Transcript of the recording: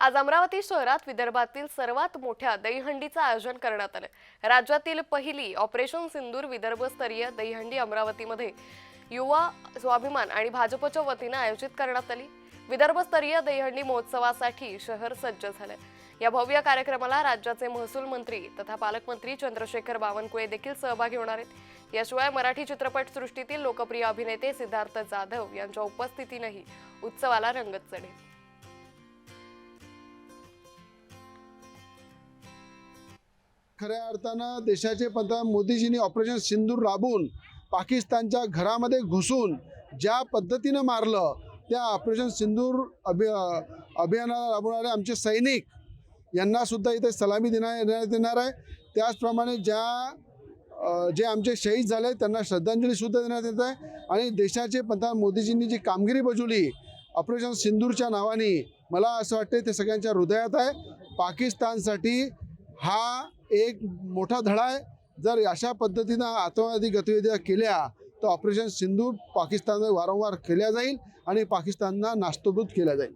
आज अमरावती शहरात विदर्भातील सर्वात मोठ्या दहीहंडीचं आयोजन करण्यात आलं. राज्यातील पहिली ऑपरेशन सिंदूर विदर्भस्तरीय दहीहंडी अमरावतीमध्ये युवा स्वाभिमान आणि भाजपच्या वतीनं आयोजित करण्यात आली. विदर्भस्तरीय दहीहंडी महोत्सवासाठी शहर सज्ज झालं. या भव्य कार्यक्रमाला राज्याचे महसूल मंत्री तथा पालकमंत्री चंद्रशेखर बावनकुळे देखील सहभागी होणार आहेत. याशिवाय मराठी चित्रपट सृष्टीतील लोकप्रिय अभिनेते सिद्धार्थ जाधव यांच्या उपस्थितीनंही उत्सवाला रंगत चढेल खऱ्या अर्थानं देशाचे पंतप्रधान मोदीजींनी ऑपरेशन सिंदूर राबून पाकिस्तानच्या घरामध्ये घुसून ज्या पद्धतीनं मारलं त्या ऑपरेशन सिंदूर अभि अभियानाला राबवणारे आमचे सैनिक यांनासुद्धा इथे सलामी देण्यात देण्यात येणार आहे. त्याचप्रमाणे ज्या जे आमचे शहीद झाले त्यांना श्रद्धांजलीसुद्धा देण्यात येत आहे. आणि देशाचे पंतप्रधान मोदीजींनी जी कामगिरी बजवली ऑपरेशन सिंदूरच्या नावाने मला असं वाटतं ते सगळ्यांच्या हृदयात आहे. पाकिस्तानसाठी हा एक मोठा धडा आहे. जर अशा पद्धतीनं आतंकवादी गतिविधी केल्या तर ऑपरेशन सिंधू पाकिस्तानने वारंवार केल्या जाईल आणि पाकिस्तानला नास्तोबूत केल्या जाईल.